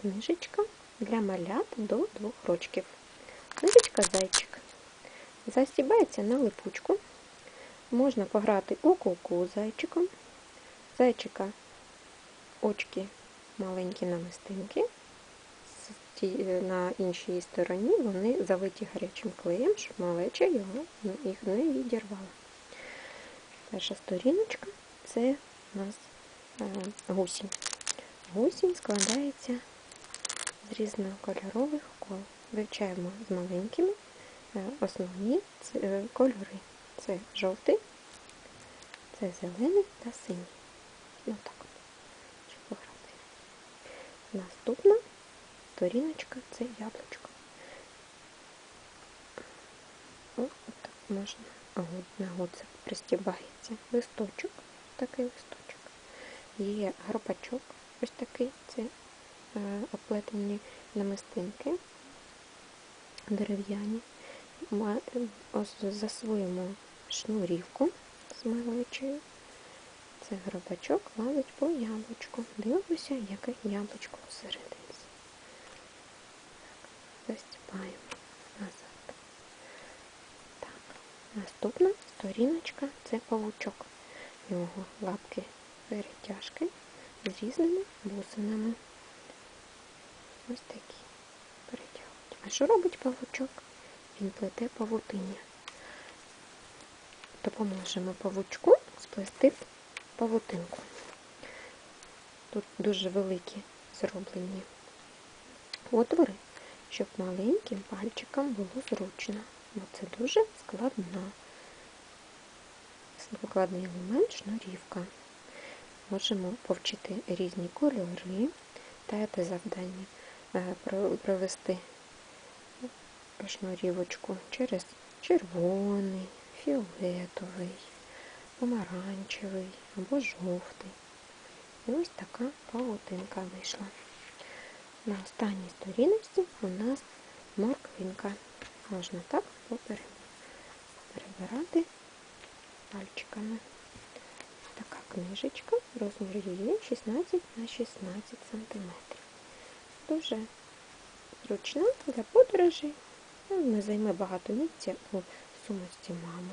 книжечка для малят до двох рочків. Книжечка зайчик. Застібається на липучку. Можна пограти у куку зайчиком. Зайчика очки маленькі намистинки. На іншій стороні вони залиті гарячим клеєм, щоб малеча його, їх не відірвала. Перша сторіночка це у нас е, гусінь. Гусінь складається різнокольорових кол. Вивчаємо з маленькими е, основні е, кольори. Це жовтий, це зелений та синій. Ну так от. Наступна сторіночка це яблучко. О, так можна. На гудзик пристібається листочок, такий листочок. Є горбачок, ось такий, це оплетені намистинки дерев'яні. Е, засвоїмо шнурівку з малечою. Це гробачок лазить по яблучку. Дивимося, яке яблучко всередині. Застібаємо назад. Так. Наступна сторіночка це павучок. Його лапки перетяжки з різними бусинами. Ось такі перетягують. А що робить павучок? Він плете павутиння. Допоможемо павучку сплести павутинку. Тут дуже великі зроблені отвори, щоб маленьким пальчикам було зручно, бо це дуже складна, складний елемент шнурівка. Можемо повчити різні кольори, дати завдання провести шнурівочку через червоний, фіолетовий, помаранчевий або жовтий. І ось така павутинка вийшла. На останній сторіночці у нас морквинка. Можна так перебирати пальчиками. Така книжечка, розмір її 16 на 16 см. Дуже зручна для подорожей. Не займе багато місця у сумості мами.